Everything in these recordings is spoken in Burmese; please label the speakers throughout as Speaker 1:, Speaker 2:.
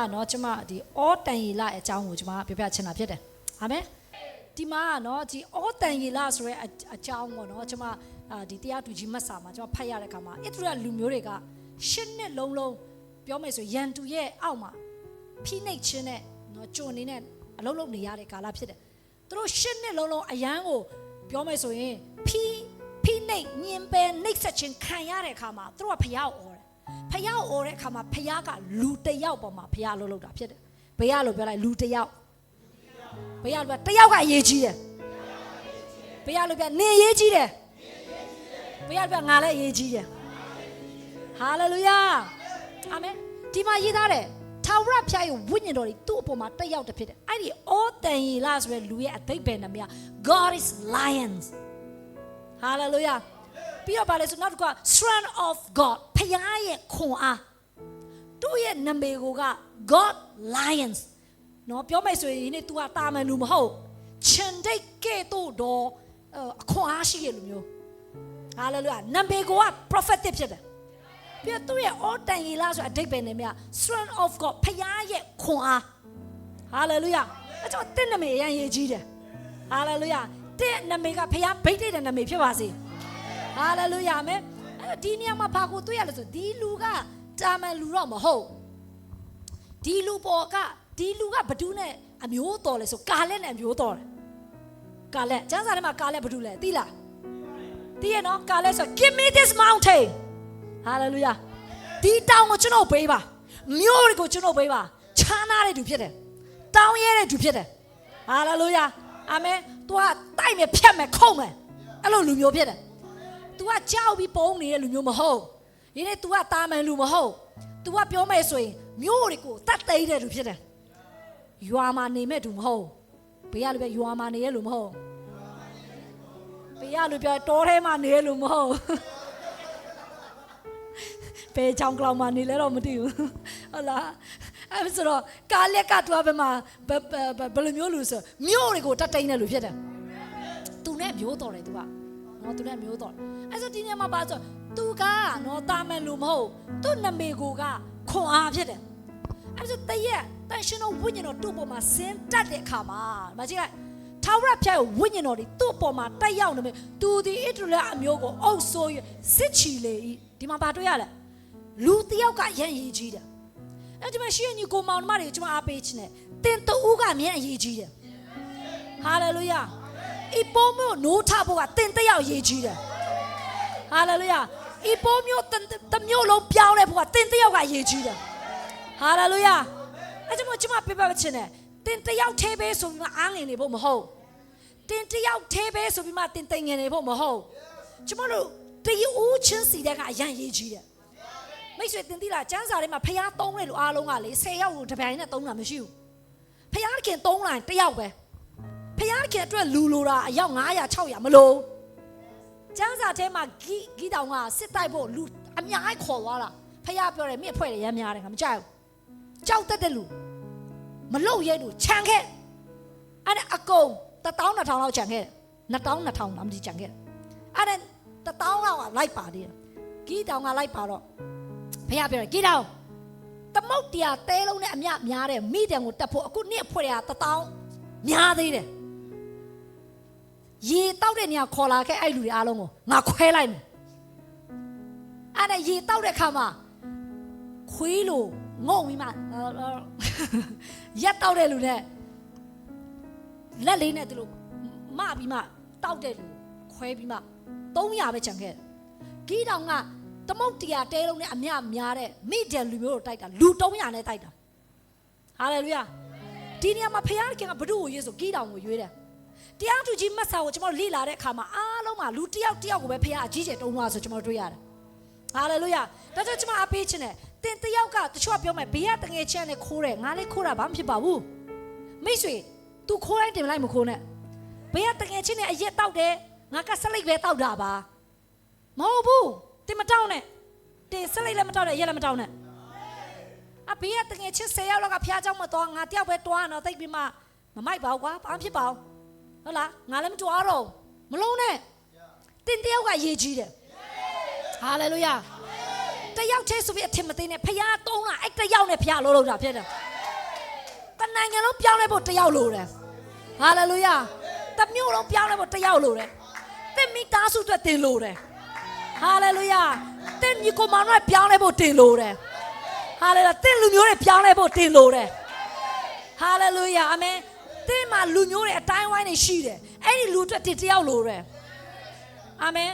Speaker 1: ဒီနေ့မှာเนาะကျွန်မဒီအောတန်ရီလအကြောင်းကိုကျွန်မပြောပြချင်တာဖြစ်တယ်အာမင်ဒီမှာเนาะဒီအောတန်ရီလဆိုရဲအကြောင်းကိုเนาะကျွန်မအာဒီတရားသူကြီးမတ်စာမှာကျွန်မဖတ်ရတဲ့အခါမှာဣသရေလလူမျိုးတွေကရှစ်နှစ်လုံးလုံးပြောမယ်ဆိုရန်တူရဲ့အောက်မှာဖိနှိတ်ခြင်းနဲ့เนาะကြုံနေနဲ့အလုံးလုံးနေရတဲ့ကာလဖြစ်တယ်သူတို့ရှစ်နှစ်လုံးလုံးအရန်ကိုပြောမယ်ဆိုရင်ဖိဖိနှိတ်ညင်ပယ်နှိတ်ဆက်ခြင်းခံရတဲ့အခါမှာသူတို့ကဖျားကိုអော် ် တယ်ဖះအော်တဲ့အခါမှာဖះကလူတစ်ယောက်ပေါ်မှာဖះလှုပ်လှုပ်တာဖြစ်တယ်။ဘယ်ရလို့ပြောလိုက်လူတစ်ယောက်ဘယ်ရလို့ပြောတစ်ယောက်ကအရေးကြီးတယ်။ဘယ်ရလို့ပြောနေအရေးကြီးတယ်။ဘယ်ရလို့ပြောငါလည်းအရေးကြီးတယ်။ဟာလေလုယာ။အာမင်။ဒီမှာရေးထားတယ်ထာဝရဖះရဲ့ဝိညာဉ်တော်ကြီးသူ့အပေါ်မှာတစ်ယောက်တည်းဖြစ်တယ်။အဲ့ဒီအောတန်ရီလာဆိုတဲ့လူရဲ့အသိပ္ပယ်နာမည်က God is lions ။ hallelujah ပြီးတော့ဗာလဲဆိုနောက်တစ်ခုက strength of God ဖခင်ရဲ့ခွန်အားသူ့ရဲ့နာမည်ကိုက God Lions နော်ပြောမယ်ဆိုရင်ဒီနေ့ तू ကတာမန်လူမဟုတ်ချန်ဒိတ်ကဲ့သို့တော့အခွန်အားရှိတဲ့လူမျိုး hallelujah နာမည်ကိုက prophetic ဖြစ်တယ်ပြီးတော့သူ့ရဲ့ all တန်ရီလားဆိုအတိတ်ပဲနေမြ strength of God ဖခင်ရဲ့ခွန်အား hallelujah အဲ့တော့တင့်နာမည်အရင်ရေးကြီးတယ် hallelujah တင့်နာမည်ကဖခင်ဗိတ်တဲ့နာမည်ဖြစ်ပါစေ ဟာလေလုယာမယ်အဲ့တော့ဒီနေရာမှာဘာကိုတွေ့ရလဲဆိုဒီလူကတာမန်လူတော့မဟုတ်ဒီလူပေါ်ကဒီလူကဘဒူးနဲ့အမျိုးတော်လဲဆိုကာလက်နဲ့အမျိုးတော်တယ်ကာလက်ကျမ်းစာထဲမှာကာလက်ဘဒူးလဲသိလားသိရနော်ကာလက်ဆို give me this mountain hallelujah ဒီတောင်ကိုကျွန်တော်ပေးပါမြို့တွေကိုကျွန်တော်ပေးပါချမ်းသာတဲ့သူဖြစ်တယ်တောင်းရဲတဲ့သူဖြစ်တယ် hallelujah အာမင် तू ကတိုက်မယ်ဖြတ်မယ်ခုံမယ်အဲ့လိုလူမျိုးဖြစ်တယ် तू ကကြောက်ပြီးပုံနေတဲ့လူမျိုးမဟုတ်။ဒီနေ့ तू ကတာမန်လူမဟုတ်။ तू ကပြောမယ်ဆိုရင်မျိုးတွေကိုတတ်သိမ်းတဲ့လူဖြစ်တယ်။ရွာမှာနေမဲ့သူမဟုတ်။ဘေးကလူပဲရွာမှာနေရလူမဟုတ်။ဘေးကလူပြောတောထဲမှာနေရလူမဟုတ်။ဘယ်ချောင်းကလောင်မှာနေလဲတော့မသိဘူး။ဟုတ်လား။အဲ့ဆိုတော့ကားလက်ကတူဘယ်မှာဘယ်ဘယ်လိုမျိုးလူဆိုမျိုးတွေကိုတတ်သိမ်းတဲ့လူဖြစ်တယ်။ तू နဲ့မျိုးတော်တယ် तू က နော်သူနဲ့မျိုးတော်အဲ့ဆိုဒီညမှာပါဆိုသူကနော်တာမန်လူမဟုတ်သူ့နာမည်ကိုကခွန်အားဖြစ်တယ်အဲ့ဆိုတရက်တန်ရှင်တော်ဝိညာဉ်တော်သူ့ပေါ်မှာဆင်းတက်တဲ့အခါမှာမကြည့်လိုက်ထာဝရဘုရားရဲ့ဝိညာဉ်တော်ဒီသူ့ပေါ်မှာတက်ရောက်နေမယ်သူဒီဣတရလအမျိုးကိုအုပ်ဆိုးရစစ်ချီလေဤဒီမှာပါတွေ့ရလဲလူတယောက်ကရန်ရည်ကြီးတယ်အဲ့ဒီမှာရှိရညီကိုမောင်နှမတွေကျွန်မအားပေးခြင်းနဲ့တင်တူးကမြန်အရေးကြီးတယ်ဟာလေလုယာ ဤပိုးမျိုးနိုးထဖို့ကတင်တယောက်ရေးကြီးတယ်ဟာလေလုယာဤပိုးမျိုးတမျိုးလုံးပြောင်းလဲဖို့ကတင်တယောက်ကရေးကြီးတယ်ဟာလေလုယာအဲကြောင့်ကျွန်မပြပြချင်တယ်တင်တယောက်သေးပဲဆိုပြီးမှအားငယ်နေဖို့မဟုတ်တင်တယောက်သေးပဲဆိုပြီးမှတင်တိမ်ငယ်နေဖို့မဟုတ်ကျွန်မတို့တယူဦးချင်းစီတဲ့ကအရန်ရေးကြီးတယ်မိတ်ဆွေတင်တိလားကျန်းစာထဲမှာဖျားသုံးတဲ့လူအားလုံးကလေ10ယောက်ကိုတစ်ပြိုင်နဲ့သုံးတာမရှိဘူးဖျားခင်သုံးလိုက်တစ်ယောက်ပဲ ဖျားခင်အတွက်လူလိုတာအယောက်900 600မလို့ကျန်းစာထဲမှာဂီဂီတောင်ကစစ်တိုက်ဖို့လူအများကြီးခေါ်သွားတာဖျားပြောတယ်မြစ်ဖွဲ့တယ်ရမ်းများတယ်ငါမကြောက်ဘူးကြောက်တတ်တဲ့လူမလုံရဲလူခြံခဲ့အဲ့ဒါအကုန်1000 2000လောက်ခြံခဲ့2000 2000လောက်မကြီးခြံခဲ့အဲ့ဒါ1000လောက်ကလိုက်ပါသေးတယ်ဂီတောင်ကလိုက်ပါတော့ဖျားပြောတယ်ဂီတောင်သမုတ်တရားတဲလုံးနဲ့အမြများတယ်မိတယ်ကိုတက်ဖို့အခုနှစ်ဖွဲ့ရ1000များသေးတယ် ရေတောက်တဲ့နေရာခေါ်လာခဲ့အဲ့လူတွေအားလုံးကိုငါခွဲလိုက်မယ်အဲ့ဒါရေတောက်တဲ့ခါမှာခွေးလိုငုံပြီးမှရက်တောက်တဲ့လူနဲ့လက်လေးနဲ့သူတို့မပြီးမှတောက်တဲ့လူခွဲပြီးမှ300ပဲချန်ခဲ့ဂီတောင်ကသမုတ်တရားတဲလုံးနဲ့အမြများတဲ့မိတယ်လူမျိုးတို့တိုက်တာလူ300နဲ့တိုက်တာဟာလေလုယာဒီနေရာမှာဖခင်ကဘုဒ္ဓကိုရွေးဆိုဂီတောင်ကိုရွေးတယ် တရားသူကြီးမတ်စာကိုကျွန်တော်လေ့လာတဲ့အခါမှာအားလုံးမှာလူတစ်ယောက်တစ်ယောက်ကိုပဲဖခင်အကြီးကျယ်တုံးသွားဆိုကျွန်တော်တွေ့ရတယ်။ဟာလေလုယာ။ဒါကြောင့်ကျွန်မအပေးခြင်းနဲ့တင်တစ်ယောက်ကတချို့ကပြောမယ်ဘေးကတငယ်ချင်းနဲ့ခိုးတယ်ငါလည်းခိုးတာဘာမှဖြစ်ပါဘူး။မိတ်ဆွေ तू ခိုးတိုင်းတင်လိုက်မခိုးနဲ့။ဘေးကတငယ်ချင်းနဲ့အရက်တောက်တယ်ငါကဆက်လိုက်ပဲတောက်တာပါ။မဟုတ်ဘူးတင်မတောက်နဲ့။တင်ဆက်လိုက်လည်းမတောက်နဲ့ရက်လည်းမတောက်နဲ့။အဘေးကတငယ်ချင်း၁၀ယောက်လောက်ကဖះเจ้าမတော်ငါတယောက်ပဲတွားတော့တိတ်ပြီးမှမမိုက်ပါဘူးကွာဘာမှဖြစ်ပါဘူး။ ဟုတ်လားငါလည်းမကြွားတော့မလုံးနဲ့တင်တယောက်ကရေးကြီးတယ်ဟာလေလုယာတယောက်ချင်းဆိုပြီးအထင်မသေးနဲ့ဖျားသုံးလာအဲ့တယောက်နဲ့ဖျားလို့လို့တာဖြစ်တယ်တနိုင်ငံလုံးပြောင်းလဲဖို့တယောက်လိုတယ်ဟာလေလုယာတမျိုးလုံးပြောင်းလဲဖို့တယောက်လိုတယ်သင်မိသားစုအတွက်တင်လိုတယ်ဟာလေလုယာသင်ညီကိုမောင်တို့ပြောင်းလဲဖို့တင်လိုတယ်ဟာလေလုယာသင်လူမျိုးတွေပြောင်းလဲဖို့တင်လိုတယ်ဟာလေလုယာအာမင် သင်မှာလူမျိုးတွေအတိုင်းဝိုင်းတွေရှိတယ်အဲ့ဒီလူအတွက်တင်တယောက်လိုတယ် အာမင်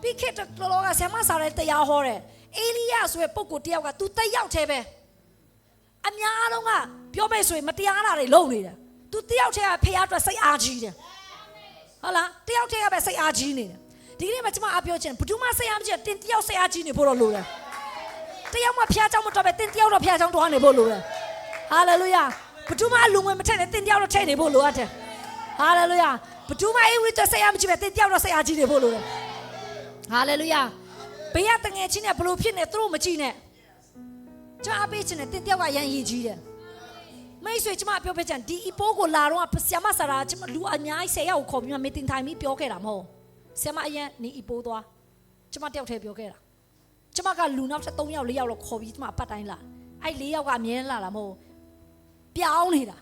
Speaker 1: ပြီးခေတ်တော်တော်ကဆ iam စာရဲတရားဟောတယ်အေလိယဆိုတဲ့ပုဂ္ဂိုလ်တယောက်က तू တက်ရောက်သေးပဲအများလုံးကပြောမယ်ဆိုရင်မတရားတာတွေလုပ်နေတယ် तू တယောက်တည်းကဖះအတွက်စိတ်အားကြီးတယ်ဟုတ်လားတယောက်တည်းကပဲစိတ်အားကြီးနေတယ်ဒီကနေ့မှကျွန်မအပြောချင်ဘယ်သူမှစိတ်အားမကြီးတင်တယောက်စိတ်အားကြီးနေဖို့တော့လိုတယ်တယောက်မှဖះเจ้าမတော်ပဲတင်တယောက်တော့ဖះเจ้าတော်နေဖို့လိုတယ်ဟာလေလုယာ ဘယ်သူမှလူငွေမထက်နဲ့တင်တယောက်တော့ထည့်နေဖို့လိုအပ်တယ်ဟာလေလုယာဘယ်သူမှအေးဝိတ္တစိတ်အားမကြီးပဲတင်တယောက်တော့စိတ်အားကြီးနေဖို့လိုတယ်ဟာလေလုယာဘေးကတငယ်ချင်းနဲ့ဘလို့ဖြစ်နေသူတို့မကြည့်နဲ့ကျွန်တော်အပေးချင်တယ်တင်တယောက်ကရန်ရည်ကြီးတယ်မိတ်ဆွေကျွန်မပြောပြချင်ဒီအပိုးကိုလာတော့ဆ iam ဆရာကျွန်မလူအများကြီးဆယ်ယောက်ကိုခေါ်ပြီးမှမတင်ထိုင်ပြီးပြောခဲ့တာမဟုတ်ဆ iam အရင်နေအပိုးသွားကျွန်မတယောက်တည်းပြောခဲ့တာကျွန်မကလူနောက်ထပ်3ယောက်4ယောက်လောက်ခေါ်ပြီးကျွန်မအပတ်တိုင်းလာအဲ့4ယောက်ကအမြဲလာတာမဟုတ် ပြောင်းနေတာ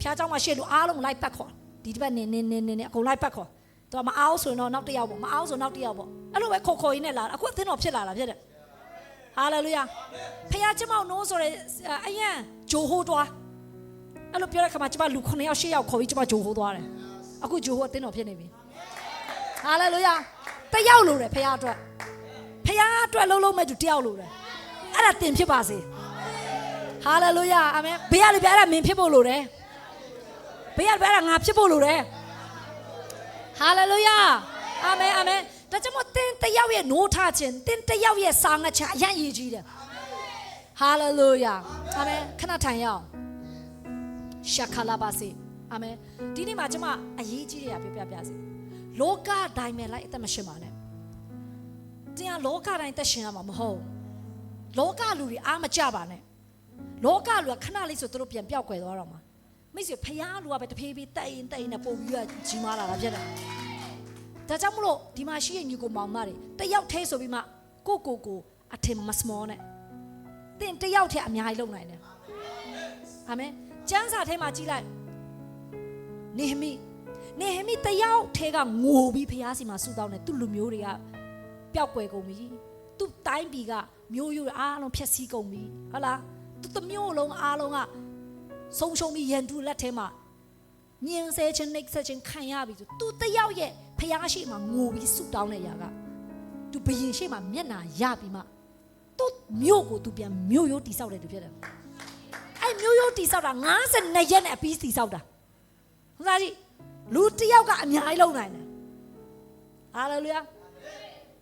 Speaker 1: ဖျားเจ้าမှာရှေ့လူအားလုံးလိုက်ပတ်ခေါ်ဒီတစ်ပတ်နေနေနေနေအကုန်လိုက်ပတ်ခေါ် သူကမအောင်ဆိုရင်တော့နောက်တစ်ယောက်ပေါ့မအောင်ဆိုနောက်တစ်ယောက်ပေါ့အဲ့လိုပဲခေါ်ခေါ်ရင်းနဲ့လာအခုအသင်းတော်ဖြစ်လာတာဖြစ်တယ်ဟာလေလုယာဖခင်ကျမတို့နိုးဆိုတဲ့အယံဂျိုဟိုးသွားအဲ့လိုပြောတဲ့ခါမှာကျမလူ9ယောက်10ယောက်ခေါ်ပြီးကျမဂျိုဟိုးသွားတယ်အခုဂျိုဟိုးအသင်းတော်ဖြစ်နေပြီဟာလေလုယာတစ်ယောက်လိုတယ်ဖခင်အတွက်ဖခင်အတွက်လုံးလုံးမဲ့သူတစ်ယောက်လိုတယ်အဲ့ဒါတင်ဖြစ်ပါစေ ဟာလေလုယာအာမင်ဘေးရလေပြအဲ့ဒါမင်းဖြစ်ဖို့လိုတယ်ဘေးရလေပြအဲ့ဒါငါဖြစ်ဖို့လိုတယ်ဟာလေလုယာအာမင်အာမင်ဒါကြောင့်မို့သင်တယောက်ရဲ့နိုးထခြင်းသင်တယောက်ရဲ့စာငတ်ခြင်းအရန်ရည်ကြီးတယ်ဟာလေလုယာအာမင်ခဏထိုင်ရအောင်ရှာခလာပါစေအာမင်ဒီနေ့မှာကျွန်မအရေးကြီးတဲ့အပြောပြပြစေလောကတိုင်းမဲ့လိုက်အသက်မရှင်ပါနဲ့တင်ကလောကတိုင်းသက်ရှင်ရမှာမဟုတ်လောကလူတွေအားမကြပါနဲ့ လောကလူကခဏလေးဆိုသူတို့ပြန်ပြောက်ကွယ်သွားတော့မှာမိတ်ဆွေဖျားလူကပဲတဖြည်းဖြည်းတက်ရင်တက်ရင်နဲ့ပုံပြီးတော့ကြီးမားလာတာဖြစ်တယ်ဒါကြောင့်မလို့ဒီမှာရှိရဲ့ညီကိုမောင်မတွေတယောက်သေးဆိုပြီးမှကိုကိုကိုအထင်မစမောနဲ့တင်တယောက်သေးအများကြီးလုံနိုင်တယ်အာမင်ကျမ်းစာထဲမှာကြည့်လိုက်နေဟမိနေဟမိတယောက်သေးကငိုပြီးဖျားစီမှာဆူတောင်းတယ်သူ့လူမျိုးတွေကပျောက်ကွယ်ကုန်ပြီသူ့တိုင်းပြည်ကမျိုးရိုးအားလုံးဖျက်ဆီးကုန်ပြီဟုတ်လားသူ့ တစ်မျိုးလုံးအားလုံးကဆုံးရှုံးပြီးရန်သူလက်ထဲမှာညင်ဆဲခြင်းနှိပ်စက်ခြင်းခံရပြီဆိုသူတယောက်ရဲ့ဖျားရှိမှငိုပြီးဆုတောင်းတဲ့ຢာကသူဘယင်ရှိမှမျက်နာရပြီးမှသူမြို့ကိုသူပြန်မြို့ရိုးတိဆောက်တယ်သူဖြစ်တယ်အဲ့မြို့ရိုးတိဆောက်တာ52ရက်နဲ့အပြီးတိဆောက်တာဟုတ်လားကြီးလူတယောက်ကအများကြီးလုံနိုင်တယ်ဟာလေလုယာ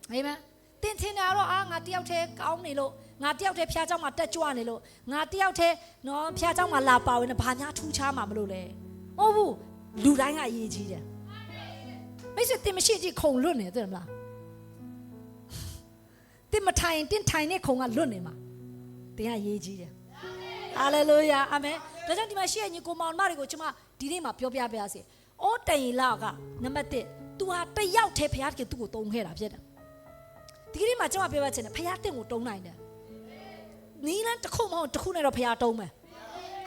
Speaker 1: အာမင်တင်ထင်တာတော့အာငါတယောက်တည်းကောင်းနေလို့ ငါတယောက်တည်းဖျားเจ้าမှာတက်ကြွနေလို့ငါတယောက်တည်းနော်ဖျားเจ้าမှာလာပါဝင်တယ်ဘာညာထူးခြားမှာမလို့လဲ ဟုတ်ဘူးလူတိုင်းကအရေးကြီးတယ်မိတ်ဆွေတင်မရှိကြည့်ခုံလွတ်နေတယ်မလားတင်မထိုင်တင်ထိုင်နေခုံကလွတ်နေမှာတင်ကအရေးကြီးတယ်ဟာလေလုယာအာမင်ဒါကြောင့်ဒီမှာရှိတဲ့ညီကိုမောင်မတွေကိုကျွန်မဒီနေ့မှာပြောပြပါရစေအော်တန်ရီလာကနံပါတ်1 तू ဟာတယောက်တည်းဖခင်ကသူ့ကိုတုံးခဲ့တာဖြစ်တယ်ဒီကနေ့မှာကျွန်မပြောပြချင်တယ်ဖခင်တင့်ကိုတုံးနိုင်တယ် နီးလန်းတစ်ခုမဟုတ်တစ်ခုနဲ့တော့ဖခင်တုံးမယ်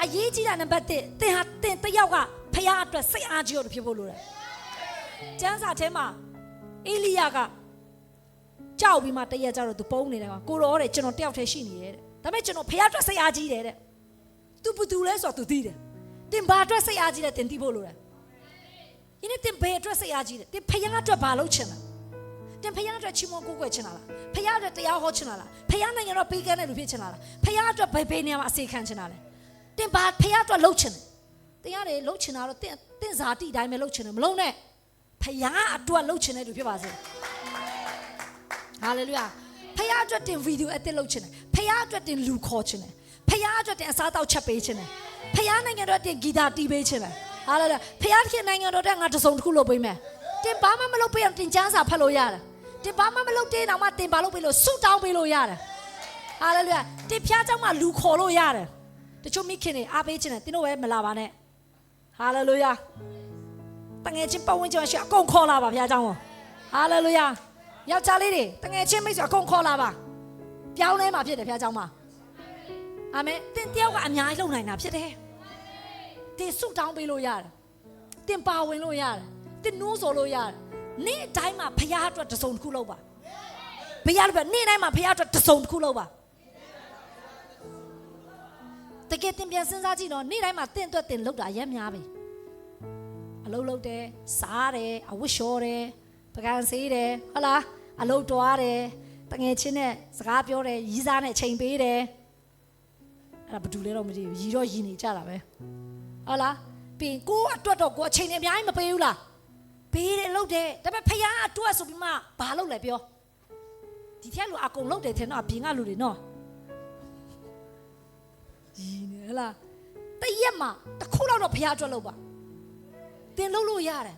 Speaker 1: အရေးကြီးတာနံပါတ်1သင်ဟာသင်တစ်ယောက်ကဖခင်အတွက်စိတ်အားကြီးလို့ဖြစ်ဖို့လိုတယ်။ကျမ်းစာထဲမှာအေလိယကကြောက်ပြီးမှတရက်ကြတော့သူပုံနေတယ်ကွာကိုရောတဲ့ကျွန်တော်တယောက်တည်းရှိနေတယ်တဲ့။ဒါပေမဲ့ကျွန်တော်ဖခင်အတွက်စိတ်အားကြီးတယ်တဲ့။ तू ဘာတူလဲဆိုတော့ तू သိတယ်။သင်ဘာအတွက်စိတ်အားကြီးလဲသင်သိဖို့လိုတယ်။ယနေ့သင်ဘယ်အတွက်စိတ်အားကြီးလဲ။သင်ဖခင်အတွက်ဘာလုပ်ချင်လဲ။ သင်ဖခင်အတွက်ချီးမွမ်းကိုးကွယ်ချင်တာလား။ဖခင်အတွက်တရားဟောချင်တာလား။ဖခင်နိုင်ငံတော်ပေးကမ်းတဲ့လူဖြစ်ချင်တာလား။ဖခင်အတွက်ဘယ်ဘယ်နေရာမှာအစေခံချင်တာလဲ။တင်ဘာဖះအတွက်လှုပ်ချင်တယ်တင်ရတယ်လှုပ်ချင်တာတော့တင်တင်ဇာတိတိုင်းပဲလှုပ်ချင်တယ်မလုံးနဲ့ဖះအတွက်လှုပ်ချင်တဲ့သူဖြစ်ပါစေဟာလေလုယာဖះအတွက်တင်ဗီဒီယိုအသစ်လှုပ်ချင်တယ်ဖះအတွက်တင်လူခေါ်ချင်တယ်ဖះအတွက်တင်အစားအသောက်ချက်ပေးချင်တယ်ဖះနိုင်ငံတော်တင်ဂီတာတီးပေးချင်တယ်ဟာလေလုယာဖះခင်နိုင်ငံတော်တဲ့ငါတစ်စုံတစ်ခုလုပ်ပေးမယ်တင်ဘာမှမလုပ်ပေးအောင်တင်ချမ်းစာဖတ်လို့ရတယ် တင်ဘာမှမလုပ်သေးတော့မှတင်ဘာလုပ်ပေးလို့ဆုတောင်းပေးလို့ရတယ်ဟာလေလုယာတင်ဖះเจ้าမှလူခေါ်လို့ရတယ် တချို့မိခင်တွေအားပေးခြင်းတယ်တင်းတို့ပဲမလာပါနဲ့ဟာလေလုယာတငယ်ချင်းပတ်ဝန်းကျင်ရှိအကုန်ခေါ်လာပါဘုရားเจ้าဟာလေလုယာယောက်ျားလေးတွေတငယ်ချင်းမိတ်ဆွေအကုန်ခေါ်လာပါ ပြောင်းလဲမှာဖြစ်တယ်ဖခင်เจ้าမှာအာမင်တင်တယောက်ကအများကြီးလုံနိုင်တာဖြစ်တယ်တင်ဆုတောင်းပေးလို့ရတယ်တင်ပါဝင်လို့ရတယ်တင်နိုးဆိုလို့ရတယ် နေ့တိုင်းမှာဖခင်အတွက်တစ်စုံတစ်ခုလုပ်ပါဘုရားလည်းပဲနေ့တိုင်းမှာဖခင်အတွက်တစ်စုံတစ်ခုလုပ်ပါတကယ်တင်ပြန်စဉ်းစားကြည့်တော့နေ့တိုင်းမှာတင့်အတွက်တင်လုပ်တာအရင်များပြီအလုပ်လုပ်တယ်စားတယ်အဝတ်လျှော်တယ်ပကံဆေးတယ်ဟုတ်လားအလုပ်တွားတယ်တငယ်ချင်းနဲ့စကားပြောတယ်ရီးစားနဲ့ချိန်ပေးတယ်အဲ့ဒါဘာတူလဲတော့မသိဘူးရီတော့ရီနေကြတာပဲဟုတ်လားပြင်ကိုအတွက်တော့ကိုအချိန်နဲ့အများကြီးမပေးဘူးလား ပေးတယ်လုပ်တယ်ဒါပေမဲ့ဖခင်အတွက်ဆိုပြီးမှဘာလုပ်လဲပြောဒီထက်လူအကုန်လုပ်တယ်ထင်တော့အပြင်ကလူတွေနော်ရီနေဟလားတရက်မှာတစ်ခုလောက်တော့ဖခင်အတွက်လုပ်ပါတင်လုပ်လို့ရတယ်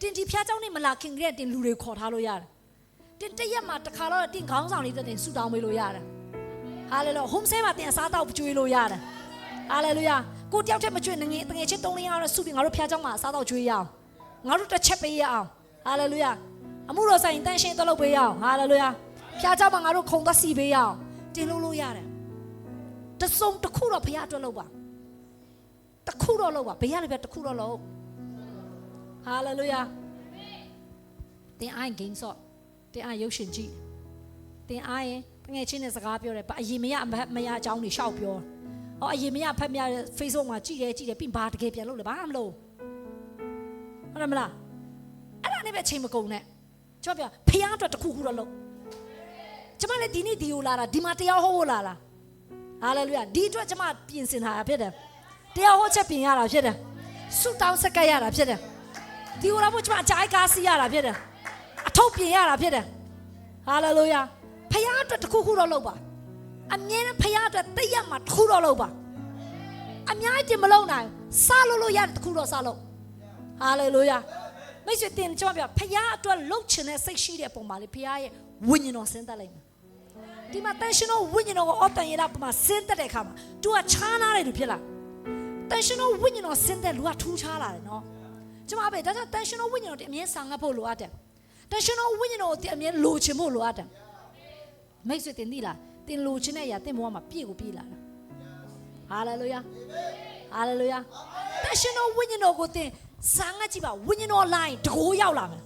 Speaker 1: တင်ဒီဖျားเจ้าနေမလာခင်ကတည်းကတင်လူတွေခေါ်ထားလို့ရတယ်တင်တရက်မှာတစ်ခါတော့တင်ခေါင်းဆောင်လေးတင်ဆူတောင်းပေးလို့ရတယ်ဟာလေလုယာ home stay မှာတင်အစားတောက်ကျွေးလို့ရတယ်ဟာလေလုယာကိုတယောက်တည်းမကျွေးငငယ်တငယ်ချင်း၃လင်းအောင်ဆူပြီးငါတို့ဖျားเจ้าမှာအစားတောက်ကျွေးရအောင် ငါတို့တစ်ချက်ပေးရအောင်ဟာလေလုယာအမှုတော်ဆိုင်တန်ရှင်းတလုပ်ပေးရအောင်ဟာလေလုယာဖျားကြောင့်ငါတို့ခုံသက်စီပေးရအောင်တင်လို့လို့ရတယ်တစုံတစ်ခုတော့ဖျားအတွက်လုပ်ပါတစ်ခုတော့လုပ်ပါဘေးရတယ်ပဲတစ်ခုတော့လုပ်ဟာလေလုယာတင်အိုင်ဂိမ်းဆော့တင်အိုင်ရုပ်ရှင်ကြည့်တင်အိုင်ငယ်ချင်းနဲ့စကားပြောတယ်ဘာအရင်မရမရအကြောင်းတွေရှောက်ပြောအော်အရင်မရဖက်မရ Facebook မှာကြည့်တယ်ကြည့်တယ်ပြီးဘာတကယ်ပြန်လို့လဲဘာမှမလုပ် ဟုတ်တယ်မလားအဲ့ဒါနဲ့ပဲချိန်မကုန်နဲ့ကျွန်တော်ပြောဖျားအတွက်တစ်ခုခုတော့လုပ်ကျွန်မလည်းဒီနေ့ဒီကိုလာတာဒီမှာတရားဟောဖို့လာတာဟာလေလုယာဒီအတွက်ကျွန်မပြင်ဆင်ထားတာဖြစ်တယ်တရားဟောချက်ပြင်ရတာဖြစ်တယ်ဆုတောင်းဆက်ကပ်ရတာဖြစ်တယ်ဒီကိုလာဖို့ကျွန်မအကြိုက်ကားစီးရတာဖြစ်တယ်အထုပ်ပြင်ရတာဖြစ်တယ်ဟာလေလုယာဖျားအတွက်တစ်ခုခုတော့လုပ်ပါအမြဲတမ်းဖျားအတွက်တိတ်ရမှာတစ်ခုတော့လုပ်ပါအများကြီးမလုပ်နိုင်စားလို့လို့ရတယ်တစ်ခုတော့စားလို့ ဟာလေလုယာမိတ်ဆွေတင်ကျွန်မပြောဖျားအတွက်လှုပ်ချင်တဲ့စိတ်ရှိတဲ့ပုံမှာလေဖျားရဲ့ဝိညာဉ်တော်ဆင်းသက်လိုက်မယ်ဒီမှာတန်ရှင်တော်ဝိညာဉ်တော်ကိုအော်တန်ရတာပုံမှာဆင်းသက်တဲ့အခါမှာ तू ကချားနာတယ်လို့ဖြစ်လာတန်ရှင်တော်ဝိညာဉ်တော်ဆင်းသက်လူကထူးခြားလာတယ်နော်ကျွန်မပဲဒါကြောင့်တန်ရှင်တော်ဝိညာဉ်တော်တင်အမြဲဆောင်ငတ်ဖို့လိုအပ်တယ်တန်ရှင်တော်ဝိညာဉ်တော်ကိုတင်အမြဲလိုချင်ဖို့လိုအပ်တယ်မိတ်ဆွေတင်သိလားတင်လိုချင်တဲ့အရာတင်ဘဝမှာပြည့်ကိုပြည့်လာတာဟာလေလုယာဟာလေလုယာတန်ရှင်တော်ဝိညာဉ်တော်ကိုတင် ဆောင်ငတ်ကြည့်ပါဝိညာဉ်တော်လိုင်းတကိုးရောက်လာမယ်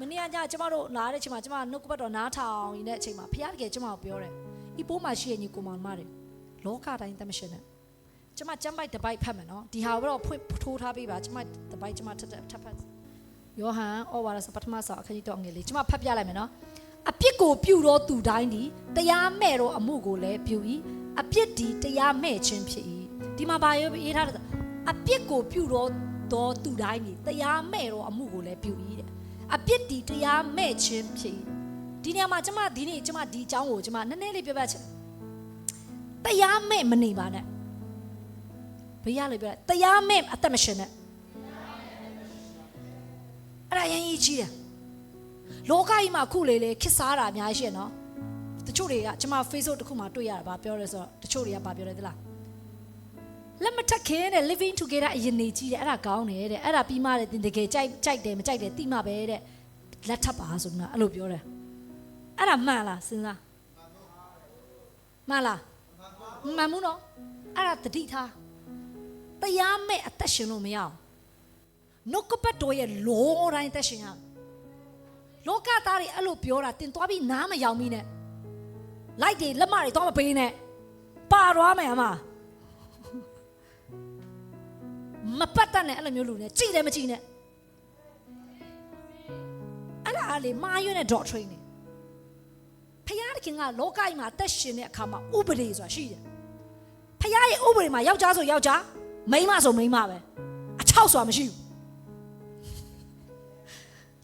Speaker 1: မနေ့ကညကျမတို့လာတဲ့အချိန်မှာကျမနှုတ်ကပတ်တော်နားထောင်ရတဲ့အချိန်မှာဖခင်တကယ်ကျမကိုပြောတယ်ဤပိုးမှာရှိတဲ့ညီကိုမောင်မတွေလောကတိုင်းတမရှင်နဲ့ကျမကျမ်းပိုက်တစ်ပိုက်ဖတ်မယ်နော်ဒီဟာကတော့ဖွင့်ထိုးထားပေးပါကျမတစ်ပိုက်ကျမထပ်ထပ်ဖတ်ယောဟန်ဩဝါဒစာပထမစာအခန်းကြီးတော့ငယ်လေးကျမဖတ်ပြလိုက်မယ်နော်အပြစ်ကိုပြုသောသူတိုင်းဒီတရားမဲ့သောအမှုကိုလည်းပြု၏အပြစ်ဒီတရားမဲ့ခြင်းဖြစ်၏ဒီမှာဘာရေးထားလဲ အပြစ်ကိုပြုသောသောသူတိုင်းဒီတရားမဲ့သောအမှုကိုလည်းပြု၏တဲ့အပြစ်ဒီတရားမဲ့ခြင်းဖြစ်၏ဒီနေရာမှာကျမဒီနေ့ကျမဒီအကြောင်းကိုကျမနည်းနည်းလေးပြောပြချင်တရားမဲ့မနေပါနဲ့ဘယ်ရလဲပြောတရားမဲ့အသက်မရှင်နဲ့အဲ့ဒါရင်ကြီးတယ်လောကကြီးမှာခုလေလေခစ်စားတာအများကြီးရှင်းနော်တချို့တွေကကျမ Facebook တခုမှတွေ့ရတာဗာပြောရဲဆိုတော့တချို့တွေကဗာပြောတယ်သလား လက်မထက်ခဲတဲ့ living together အရင်နေကြီးတယ်အဲ့ဒါကောင်းတယ်တဲ့အဲ့ဒါပြီးမှတဲ့တင်တကယ်ကြိုက်ကြိုက်တယ်မကြိုက်တယ်တိမှပဲတဲ့လက်ထပ်ပါဆိုတော့အဲ့လိုပြောတယ်အဲ့ဒါမှန်လားစဉ်းစားမှန်လားမှန်မှုနော်အဲ့ဒါတတိထားတရားမဲ့အသက်ရှင်လို့မရအောင်နှုတ်ကပတ်တော်ရဲ့လောတိုင်းအသက်ရှင်ရအောင်လောကသားတွေအဲ့လိုပြောတာတင်သွားပြီးနားမယောင်မိနဲ့လိုက်တွေလက်မတွေတော့မပေးနဲ့ပါသွားမယ်အမ မပတ်တတ်နဲ့အဲ့လိုမျိုးလူနဲ့ကြည်တယ်မကြည်နဲ့အဲ့ဒါလေမာရွနဲ့ doctrine နေဖယားတခင်ကလောကကြီးမှာအသက်ရှင်တဲ့အခါမှာဥပဒေဆိုတာရှိတယ်ဖယားရဲ့ဥပဒေမှာယောက်ျားဆိုယောက်ျားမိန်းမဆိုမိန်းမပဲအချောက်ဆိုတာမရှိဘူး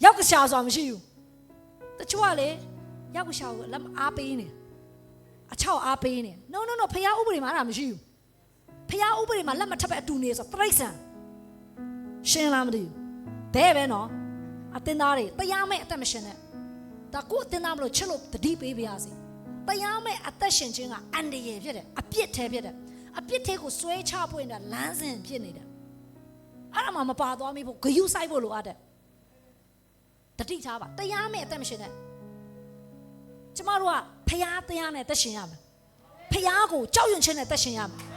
Speaker 1: ယောက်ကရှာဆိုတာမရှိဘူးတချို့ကလေယောက်ကရှာကိုလက်အားပေးနေအချောက်အားပေးနေ no no no ဖယားဥပဒေမှာအဲ့ဒါမရှိဘူး ဖယားဥပဒေမှာလက်မထပ်ပဲအတူနေဆိုတရိတ်ဆန်ရှင်းလားမသိဘူးဘဲပဲနော်အတင်းသားတွေတရားမဲ့အသက်မရှင်နဲ့ဒါကိုအတင်းသားမလို့ချစ်လို့တတိပေးပါရစေတရားမဲ့အသက်ရှင်ခြင်းကအန္တရာယ်ဖြစ်တယ်အပြစ်ထဲဖြစ်တယ်အပြစ်ထဲကိုဆွဲချဖို့နေတာလမ်းစဉ်ဖြစ်နေတယ်အဲ့ဒါမှမပါသွားမိဖို့ဂယုဆိုင်ဖို့လိုအပ်တယ်တတိထားပါတရားမဲ့အသက်မရှင်နဲ့ကျမတို့ကဖျားတရားနဲ့တက်ရှင်ရမယ်ဖျားကိုကြောက်ရွံ့ခြင်းနဲ့တက်ရှင်ရမယ်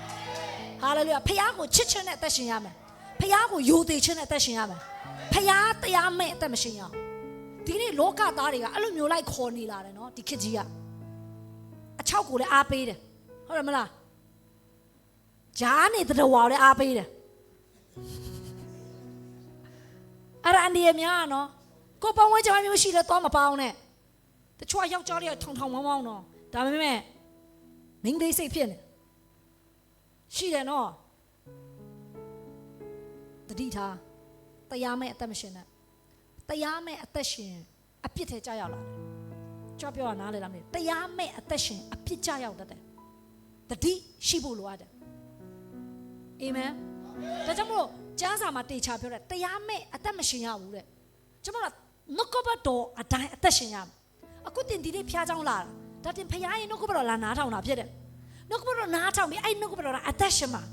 Speaker 1: ဟာလေလုယာဖျားကိုချစ်ခြင်းနဲ့တက်ရှင်ရမယ်ဖျားကိုယိုသေးခြင်းနဲ့တက်ရှင်ရမယ်ဖျားတရားမဲ့အသက်မရှင်ရအောင်ဒီနေ့လောကသားတွေကအဲ့လိုမျိုးလိုက်ခေါ်နေလာတယ်နော်ဒီခေတ်ကြီးကအချောက်ကိုလည်းအားပေးတယ်ဟုတ်တယ်မလားဂျားနေတဲ့တော်ဝါလည်းအားပေးတယ်အဲ့ဒါအန်ဒီရများကနော်ကိုပောင်းဝဲကြမ်းမျိုးရှိလဲတော့မပေါင်းနဲ့တချို့ကယောက်ျားတွေကထောင်ထောင်မောင်းမောင်းနော်ဒါပေမဲ့မင်းလေးစိတ်ဖြစ်နေ ရှိတယ်နော်တတိထားတရားမဲ့အသက်မရှင်နဲ့တရားမဲ့အသက်ရှင်အပြစ်ထဲကြောက်ရောက်လာတယ်ကြွပြောရနားလေလားမသိဘူးတရားမဲ့အသက်ရှင်အပြစ်ကြောက်ရောက်တတ်တယ်တတိရှိဖို့လိုအပ်တယ်အာမင်ဒါကြောင့်မို့ကျမ်းစာမှာတေချာပြောတယ်တရားမဲ့အသက်မရှင်ရဘူးတဲ့ကျွန်တော်ကနှုတ်ကပတ်တော်အတိုင်းအသက်ရှင်ရမယ်အခုတင်ဒီနေ့ဖျားเจ้าလာတာဒါတင်ဖျားရင်နှုတ်ကပတ်တော်လာနားထောင်တာဖြစ်တယ် နှုတ်ကပတ်တော်နားထောင်ပြီးအဲ့နှုတ်ကပတ်တော်ကအသက်ရှင်မှာ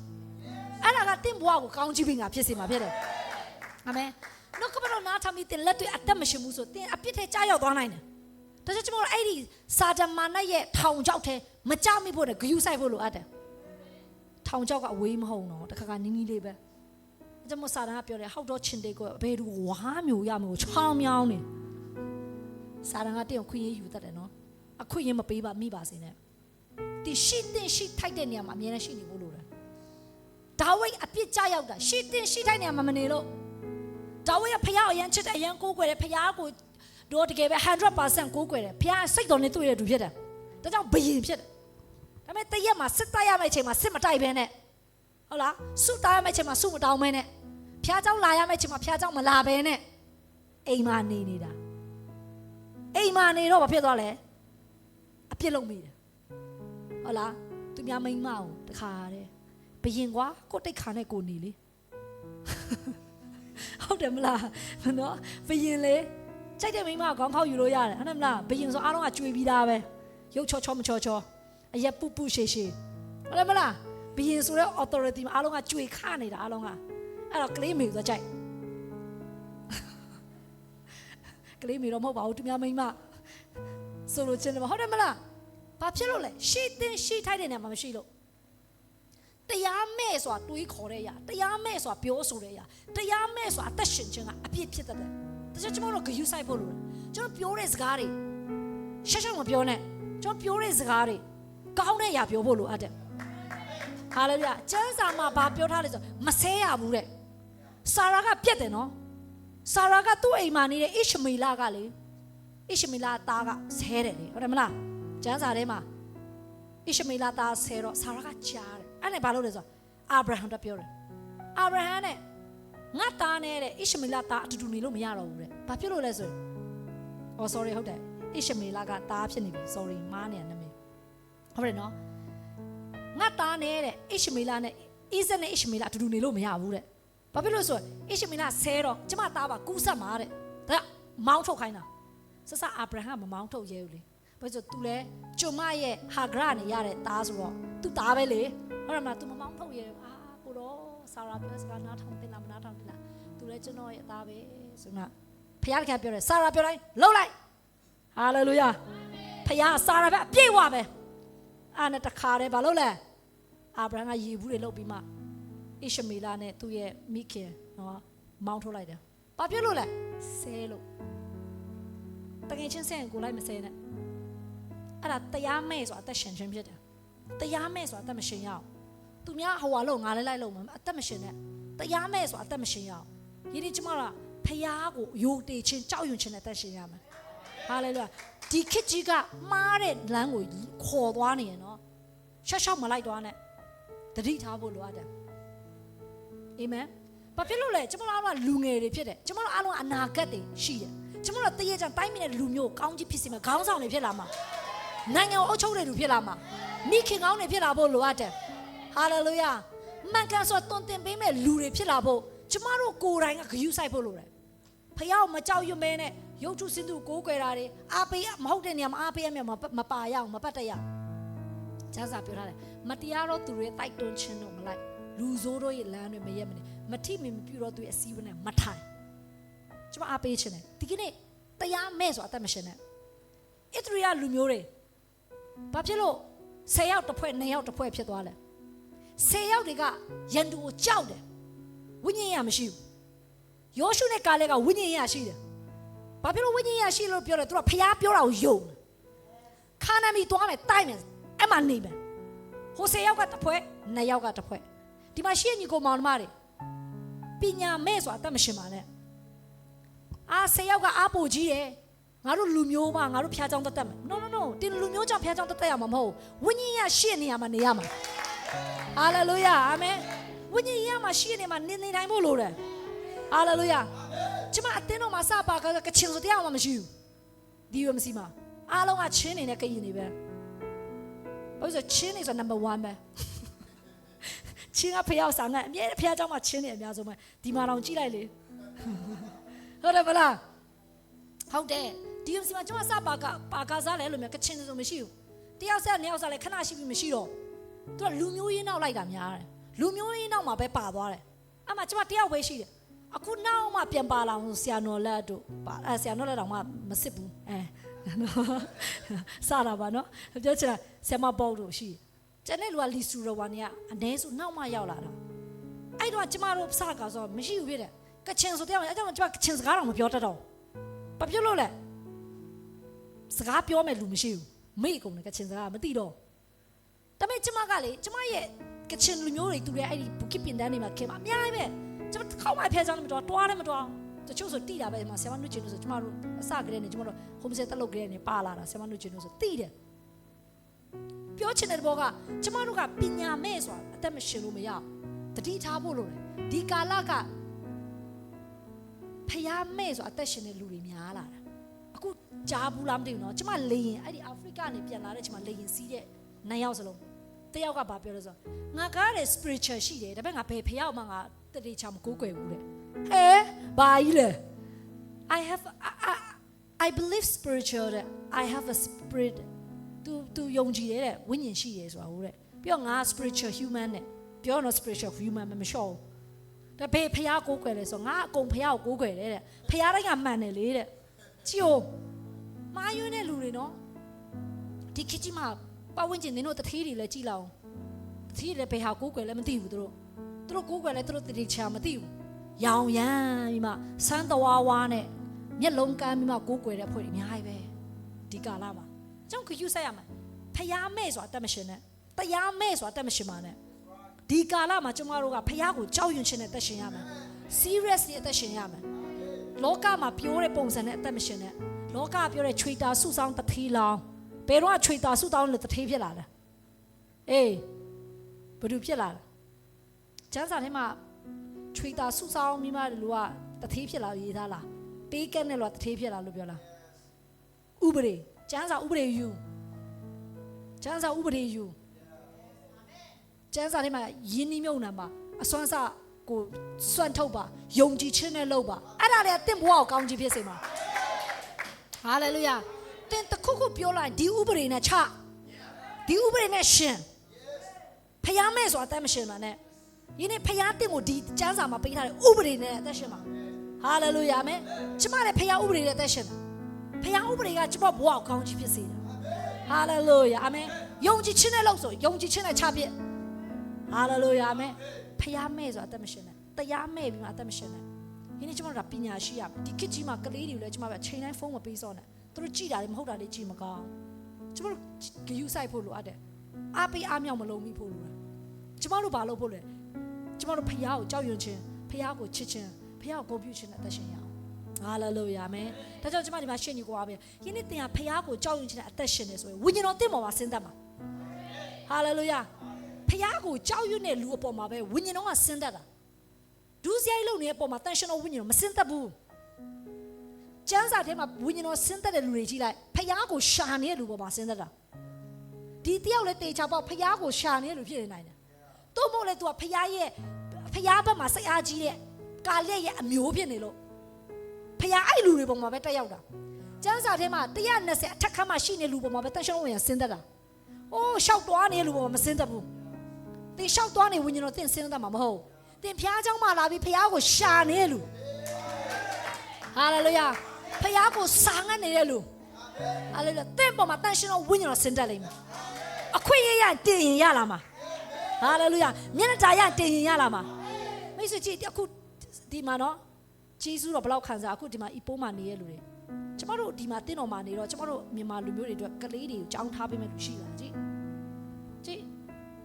Speaker 1: အဲ့ဒါကတင့်ဘဝကိုကောင်းချီးပေးငါဖြစ်စေမှာဖြစ်တယ်အာမင်နှုတ်ကပတ်တော်နားထောင်ပြီးတင်လက်တွေအသက်မရှင်ဘူးဆိုတင်အပြစ်ထဲကြားရောက်သွားနိုင်တယ်ဒါကြောင့်ကျွန်တော်တို့အဲ့ဒီစာတမန်နဲ့ရဲ့ထောင်ချောက်ထဲမကြမိဖို့နဲ့ဂယုစိုက်ဖို့လိုအပ်တယ်ထောင်ချောက်ကအဝေးမဟုတ်တော့တခါကနီးနီးလေးပဲအကျမစာတန်ကပြောတယ်ဟောက်တော့ချင်းတေကိုဘယ်သူဝါမျိုးရမျိုးချောင်းမြောင်းနေစာတန်ကတင့်ကိုခွင့်ရယူတတ်တယ်နော်အခွင့်ရမပေးပါမိပါစေနဲ့ ဒီရှိတင်ရှိထိုက်တဲ့နေရာမှာအမြဲတမ်းရှိနေဖို့လိုတယ်ဒါဝိဒ်အပြစ်ကြရောက်တာရှိတင်ရှိထိုက်နေရာမှာမနေလို့ဒါဝိဒ်ကဖျားအရန်ချစ်တဲ့အရန်ကိုးကွယ်တယ်ဖျားကိုတော့တကယ်ပဲ100%ကိုးကွယ်တယ်ဖျားစိတ်တော်နဲ့တွေ့ရတူဖြစ်တယ်ဒါကြောင့်ဘယင်ဖြစ်တယ်ဒါပေမဲ့တရက်မှာစစ်တိုက်ရမယ့်အချိန်မှာစစ်မတိုက်ဘဲနဲ့ဟုတ်လားစုတိုက်ရမယ့်အချိန်မှာစုမတောင်းဘဲနဲ့ဖျားเจ้าလာရမယ့်အချိန်မှာဖျားเจ้าမလာဘဲနဲ့အိမ်မှာနေနေတာအိမ်မှာနေတော့ဘာဖြစ်သွားလဲအပြစ်လုံးမိတယ် ဟုတ်လားသူများမိန်းမကိုတခါတဲ့ဘယင်ကွာကိုတိတ်ခါနဲ့ကိုနေလေဟုတ်တယ်မလားနော်ဘယင်လေကြိုက်တဲ့မိန်းမကခေါင်းခောက်ယူလို့ရတယ်ဟုတ်တယ်မလားဘယင်ဆိုအားလုံးကကြွေပြီးသားပဲရုပ်ချောချောမချောချောအရက်ပုပုရှေရှေဟုတ်တယ်မလားဘယင်ဆိုတဲ့ authority မှာအားလုံးကကြွေခနေတာအားလုံးကအဲ့တော့ကလေးမေဆိုကြိုက်ကလေးမေတော့မဟုတ်ပါဘူးသူများမိန်းမဆိုလိုချင်တယ်မဟုတ်တယ်မလား ဘာဖြစ်လို့လဲရှေ့တင်ရှေ့ထိုက်တဲ့နေရာမှာမရှိလို့တရားမဲ့ဆိုတာတွေးခေါ်တဲ့အရာတရားမဲ့ဆိုတာပြောဆိုတဲ့အရာတရားမဲ့ဆိုတာအသက်ရှင်ခြင်းကအပြစ်ဖြစ်တတ်တယ်ဒါကြောင့်ကျွန်တော်တို့ဂယုစိုက်ဖို့လိုတယ်ကျွန်တော်ပြောတဲ့စကားတွေရှက်ရှက်မပြောနဲ့ကျွန်တော်ပြောတဲ့စကားတွေကောင်းတဲ့အရာပြောဖို့လိုအပ်တယ်ဟာလေလုယာကျမ်းစာမှာဘာပြောထားလဲဆိုမဆဲရဘူးတဲ့ဆာရာကပြက်တယ်နော်ဆာရာကသူ့အိမ်မှာနေတဲ့ဣရှမေလကလေဣရှမေလသားကဆဲတယ်လေဟုတ်တယ်မလား ကျမ်းစာထဲမှာဣရှမေလသားဆဲတော့ဆာရာကကြားတယ်အဲ့နဲ့ဘာလုပ်လဲဆိုတော့အာဗြဟံတက်ပြောတယ်အာဗြဟံနဲ့ငါသားနဲ့တဲ့ဣရှမေလသားအတူတူနေလို့မရတော့ဘူးတဲ့ဘာဖြစ်လို့လဲဆိုရင်အော် sorry ဟုတ်တယ်ဣရှမေလကသားဖြစ်နေပြီ sorry မားနေရနာမည်ဟုတ်တယ်နော်ငါသားနဲ့တဲ့ဣရှမေလနဲ့ဣဇက်နဲ့ဣရှမေလအတူတူနေလို့မရဘူးတဲ့ဘာဖြစ်လို့ဆိုရင်ဣရှမေလဆဲတော့ကျမသားပါကူးဆက်မှာတဲ့ဒါမောင်းထုတ်ခိုင်းတာဆက်ဆက်အာဗြဟံမမောင်းထုတ်ရဲဘူးလေ ဘာလို့ဆိုသူလဲကျမရဲ့ဟာဂရနေရတဲ့သားဆိုတော့သူသားပဲလေဟုတ်တယ်မလား तू မမောင်းထုတ်ရဲအာကိုတော့ဆာရာပြောစကားနားထောင်တင်လားမနားထောင်တင်လားသူလဲကျွန်တော်ရဲ့သားပဲဆိုတော့ဖခင်ကပြောတယ်ဆာရာပြောတိုင်းလှုပ်လိုက်ဟာလေလုယာဖခင်ဆာရာပဲအပြည့်ဝပဲအာနဲ့တခါတည်းဘာလို့လဲအာဗြဟံကယေဘူးတွေလှုပ်ပြီးမှဣရှမေလနဲ့သူ့ရဲ့မိခင်နော်မောင်းထုတ်လိုက်တယ်ဘာဖြစ်လို့လဲဆဲလို့တကယ်ချင်းဆဲရင်ကိုလိုက်မဆဲနဲ့ အဲ့ဒါတရားမဲ့ဆိုအသက်ရှင်ခြင်းဖြစ်တယ်တရားမဲ့ဆိုအသက်မရှင်ရအောင်သူများဟိုဟာလို့ငါလည်းလိုက်လို့မအသက်မရှင်နဲ့တရားမဲ့ဆိုအသက်မရှင်ရအောင်ဒီနေ့ကျမတို့ဖျားကိုယိုတေခြင်းကြောက်ရွံ့ခြင်းနဲ့အသက်ရှင်ရမယ်ဟာလေလုယာဒီခစ်ကြီးကမှားတဲ့လမ်းကိုခေါ်သွားနေရနော်ရှော့ရှော့မလိုက်သွားနဲ့တတိထားဖို့လိုအပ်တယ်အာမင်ဘာဖြစ်လို့လဲကျမတို့အားလုံးကလူငယ်တွေဖြစ်တယ်ကျမတို့အားလုံးကအနာဂတ်တွေရှိတယ်ကျမတို့တရေချံတိုင်းပြည်နဲ့လူမျိုးကောင်းကြီးဖြစ်စီမှာခေါင်းဆောင်တွေဖြစ်လာမှာ နိုင်ငံကိုအုပ်ချုပ်တဲ့လူဖြစ်လာမှာမိခင်ကောင်းတွေဖြစ်လာဖို့လိုအပ်တယ်ဟာလေလုယာမှန်ကန်ဆိုတွင်တင်ပေးမဲ့လူတွေဖြစ်လာဖို့ကျမတို့ကိုယ်တိုင်ကဂရုစိုက်ဖို့လိုတယ်ဖះကိုမကြောက်ရွံ့မဲနဲ့ရုပ်ထုစင်းသူကိုးကွယ်တာတွေအားပေးမဟုတ်တဲ့နေရာမှာအားပေးရမယ်မပါရအောင်မပတ်တရအောင်ကျမ်းစာပြောထားတယ်မတရားတော့သူတွေတိုက်တွန်းခြင်းတော့မလိုက်လူဆိုးတို့ရဲ့လမ်းတွေမရက်မနေမထိမင်မပြူတော့သူရဲ့အစည်းအဝေးနဲ့မထိုင်ကျမအားပေးခြင်းတယ်ဒီကနေ့တရားမဲ့ဆိုအသက်မရှင်နဲ့ဣသရေလလူမျိုးတွေ ဘာဖြစ်လို့10ယောက်တစ်ဖွဲ့2ယောက်တစ်ဖွဲ့ဖြစ်သွားလဲ10ယောက်တွေကယန်တူကိုကြောက်တယ်ဝိညာဉ်ရမရှိဘူးယောရှုနဲ့ကာလဲကဝိညာဉ်ရရှိတယ်ဘာဖြစ်လို့ဝိညာဉ်ရရှိလို့ပြောလဲသူကဖျားပြောတာကိုယုံတယ်ခါနာမီသွားမယ်တိုက်မယ်အဲ့မှာနေမယ်ဟို10ယောက်ကတစ်ဖွဲ့2ယောက်ကတစ်ဖွဲ့ဒီမှာရှိရညီကိုမောင်နှမတွေပညာမဲ့ဆိုတာအသက်မရှင်ပါနဲ့အာ10ယောက်ကအားပိုကြီးတယ် ငါတို့လူမျိုးပါငါတို့ဖျားကြောင်တတ်တတ်မယ် no no no တင်လူမျိုးကြောင့်ဖျားကြောင်တတ်တတ်ရမှာမဟုတ်ဝိညာဉ်ရရှေ့နေရမှာနေရမှာ hallelujah amen ဝိညာဉ်ရမှာရှေ့နေမှာနေနေတိုင်းဖို့လိုတယ် hallelujah ကျမအတင်းတော်မှာစပါကကချင်ဆိုတရားမှမရှိဘူးဒီလိုမရှိမှာအားလုံးကချင်းနေနဲ့ကရင်နေပဲဘာလို့ဆိုချင်းနေဆို number 1ပဲချင်းကဖျောက်ဆောင်နဲ့အမြဲဖျားကြောင်မှာချင်းနေအများဆုံးပဲဒီမှာတော့ကြည့်လိုက်လေဟုတ်တယ်ဗလား ဟုတ်တယ်ဒီလိုစီမှာကျွန်မစပါကပါကစားလဲလို့မျိုးကချင်ဆိုမရှိဘူးတယောက်ဆက်နှစ်ယောက်ဆက်လဲခဏရှိပြီမရှိတော့သူကလူမျိုးရင်းနောက်လိုက်တာများတယ်လူမျိုးရင်းနောက်မှာပဲပါသွားတယ်အမှကျွန်မတယောက်ပဲရှိတယ်အခုနောက်မှပြန်ပါလာအောင်ဆရာနော်လက်တို့ပါအဲဆရာနော်လက်တော့မှမစစ်ဘူးအဲနော်စတာပါနော်ပြောချင်တာဆရာမပေါ့တို့ရှိကျန်တဲ့လူကလီဆူရဝါနေကအနည်းဆိုနောက်မှရောက်လာတာအဲ့တော့ကျမတို့စကားဆိုမရှိဘူးဖြစ်တယ်ကချင်ဆိုတယောက်အဲ့ကြောင့်ကျမကချင်စကားတော့မပြောတတ်တော့ ဘူးဘာဖြစ်လို့လဲစကားပြောမယ်လူမရှိဘူးမိကုန်တယ်ကချင်စကားမသိတော့ဒါပေမဲ့ကျမကလေကျမရဲ့ကချင်လူမျိုးတွေတူတဲ့အဲ့ဒီဘူကစ်ပင်တန်းတွေမှာခင်မအများကြီးပဲကျမခေါင်းမဖျက်ချောင်းမတော်တွားတယ်မတော်တချို့ဆိုတိတာပဲဒီမှာဆရာမနုချင်လို့ဆိုကျမတို့အစကလေးနဲ့ကျမတို့ home set တက်လုပ်ကလေးနဲ့ပါလာတာဆရာမနုချင်လို့ဆိုတိတယ်ပြောချင်တဲ့ဘောကကျမတို့ကပညာမဲ့ဆိုတာအသက်မရှင်လို့မရဘူးတတိထားဖို့လိုတယ်ဒီကာလကဖျားမဲ့ဆိုအသက်ရှင်တဲ့လူတွေ များလာတာအခုကြားဘူးလားမသိဘူးเนาะကျမလေရင်အဲ့ဒီအာဖရိကနေပြန်လာတဲ့ကျမလေရင်စီးတဲ့နှစ်ယောက်စလုံးတယောက်ကဘာပြောလဲဆိုတော့ငါကားတဲ့ spiritual ရှိတယ်ဒါပေမဲ့ငါဘယ်ဖျားမှငါတတိချာမကိုးကွယ်ဘူးတဲ့ဟဲဘာကြီးလဲ I have I, I, I believe spiritual တဲ့ I have a spirit သူသူယုံကြည်တယ်တဲ့ဝိညာဉ်ရှိတယ်ဆိုတာဟုတ်တဲ့ပြီးတော့ငါ spiritual human တဲ့ပြောတော့ spiritual human မမလျှော့ဘူး ဒါဘေဖះကိုးကွယ်လဲဆိုငါအကုန်ဖះကိုကိုးကွယ်တယ်တဲ့ဖះတိုင်းကမှန်တယ်လေတဲ့ကြည့်ဦးမာယွန်းတဲ့လူတွေနော်ဒီခေတ်ကြီးမှာပတ်ဝန်းကျင်နင်တို့တတိတွေလည်းကြည့်လောက်တတိတွေဘယ်ဟာကိုးကွယ်လဲမသိဘူးသူတို့သူတို့ကိုးကွယ်လဲသူတို့တတိချာမသိဘူးရောင်ရမ်းပြီးမှစမ်းတော်ဝါးနဲ့မျက်လုံးကမ်းပြီးမှကိုးကွယ်တဲ့ဖွဲ့တွေအများကြီးပဲဒီကာလမှာကျောင်းခယူဆက်ရမှာဖះမဲ့ဆိုတာအသက်မရှင်နဲ့တရားမဲ့ဆိုတာအသက်မရှင်ပါနဲ့ ဒီကာလမှာကျမတို့ကဖះကိုကြောက်ရွံ့ခြင်းနဲ့အသက်ရှင်ရမယ် seriously အသက်ရှင်ရမယ်လောကမှာပြောတဲ့ပုံစံနဲ့အသက်မရှင်နဲ့လောကပြောတဲ့ခြွေတာဆုဆောင်တတိလောင်းဘယ်တော့ခြွေတာဆုတောင်းလို့တတိဖြစ်လာလဲအေးဘယ်သူဖြစ်လာလဲကျမ်းစာထဲမှာခြွေတာဆုဆောင်မိမလူကတတိဖြစ်လာရေးသားလားပေးကက်နဲ့လို့တတိဖြစ်လာလို့ပြောလားဥပဒေကျမ်းစာဥပဒေယူကျမ်းစာဥပဒေယူ ကျမ်းစာထဲမှာယင်းနှီးမြုံနှံပါအစွမ်းစကိုစွန့်ထုတ်ပါယုံကြည်ခြင်းနဲ့လုပ်ပါအဲ့ဒါလည်းတင့်ဘဝကိုကောင်းချီးဖြစ်စေမှာဟာလေလုယာတင်တစ်ခုခုပြောလိုက်ဒီဥပဒေနဲ့ချဒီဥပဒေနဲ့ရှင်ဖျားမဲ့ဆိုတာအသက်မရှင်ပါနဲ့ယင်းနေ့ဖျားတင်ကိုဒီကျမ်းစာမှာပေးထားတဲ့ဥပဒေနဲ့အသက်ရှင်ပါဟာလေလုယာအာမင်ကျမလည်းဖျားဥပဒေနဲ့အသက်ရှင်တာဖျားဥပဒေကကျမဘဝကိုကောင်းချီးဖြစ်စေတာဟာလေလုယာအာမင်ယုံကြည်ခြင်းနဲ့လုပ်ဆိုယုံကြည်ခြင်းနဲ့ချပြစ် ဟာလေလုယာအာမင်ဖျားမဲ့ဆိုတာအသက်မရှင်နဲ့တရားမဲ့ပြီးမှအသက်မရှင်နဲ့ဒီနေ့ကျွန်တော်တို့ကပညာရှိရမယ်ဒီခေတ်ကြီးမှာကလေးတွေလည်းကျွန်တော်တို့ချိန်တိုင်းဖုန်းမပေးစောနဲ့သူတို့ကြည်တာလည်းမဟုတ်တာလည်းကြည်မကောင်းကျွန်တော်တို့ဂယူဆိုင်ဖို့လိုအပ်တယ်အားပေးအားမြောက်မလုံးမိဖို့လိုတယ်ကျွန်တော်တို့ဘာလုပ်ဖို့လဲကျွန်တော်တို့ဖျားကိုကြောက်ရွံ့ခြင်းဖျားကိုချစ်ခြင်းဖျားကိုဂုဏ်ပြုခြင်းနဲ့အသက်ရှင်ရအောင်ဟာလေလုယာအာမင်ဒါကြောင့်ကျွန်မဒီမှာရှင်းနေကြပါမယ်ယနေ့တင်ကဖျားကိုကြောက်ရွံ့ခြင်းနဲ့အသက်ရှင်နေဆိုရင်ဝိညာဉ်တော်တင့်ပေါ်မှာဆင်းသက်မှာဟာလေလုယာ ဖះကိုကြောက်ရွံ့တဲ့လူအပေါ်မှာပဲဝိညာဉ်တော်ကဆင်းသက်တာဒုစရိုက်လုံနေတဲ့အပေါ်မှာတန်ရှင်တော်ဝိညာဉ်တော်မဆင်းသက်ဘူးကျမ်းစာထဲမှာဝိညာဉ်တော်ဆင်းသက်တဲ့လူတွေကြီးလိုက်ဖះကိုရှာနေတဲ့လူပေါ်မှာဆင်းသက်တာဒီတယောက်လည်းတေချာပေါ့ဖះကိုရှာနေတဲ့လူဖြစ်နေနိုင်တယ်သို့မဟုတ်လေ तू ကဖះရဲ့ဖះဘက်မှာစိတ်အားကြီးတဲ့ကာလက်ရဲ့အမျိုးဖြစ်နေလို့ဖះအဲ့လူတွေပေါ်မှာပဲတက်ရောက်တာကျမ်းစာထဲမှာ120အထက်ခန်းမှာရှိနေလူပေါ်မှာပဲတန်ရှင်တော်ဝိညာဉ်ဆင်းသက်တာ။အိုးရှောက်သွားနေလူပေါ်မှာမစင်းတတ်ဘူး။ သင်ရှောက်သွားနေဝิญဉ်တော်သင်စင်းတတ်မှာမဟုတ်။သင်ဖျားเจ้าမှလာပြီးဖျားကိုရှာနေလူ။ဟာလေလုယာ။ဖျားကိုစာငတ်နေတဲ့လူ။ ဟာလေလုယာတင့်ပေါ်မှာတန်ရှင်တော်ဝိညာဉ်တော်ဆင်းသက်လိမ့်မယ်အခွင့်အရေးရရင်တင်ရင်ရလာမှာဟာလေလုယာမျက်နှာတာရရင်တင်ရင်ရလာမှာမိတ်ဆွေကြည့်အခုဒီမှာနော်ဂျေစုတော်ဘယ်လောက်ခံစားအခုဒီမှာဤပိုးမှာနေရလူတွေကျမတို့ဒီမှာတင်းတော်မှာနေတော့ကျမတို့မြန်မာလူမျိုးတွေအတွက်ကလေးတွေကိုကြောင်းထားပေးမဲ့လူရှိလားကြည့်ကြည့်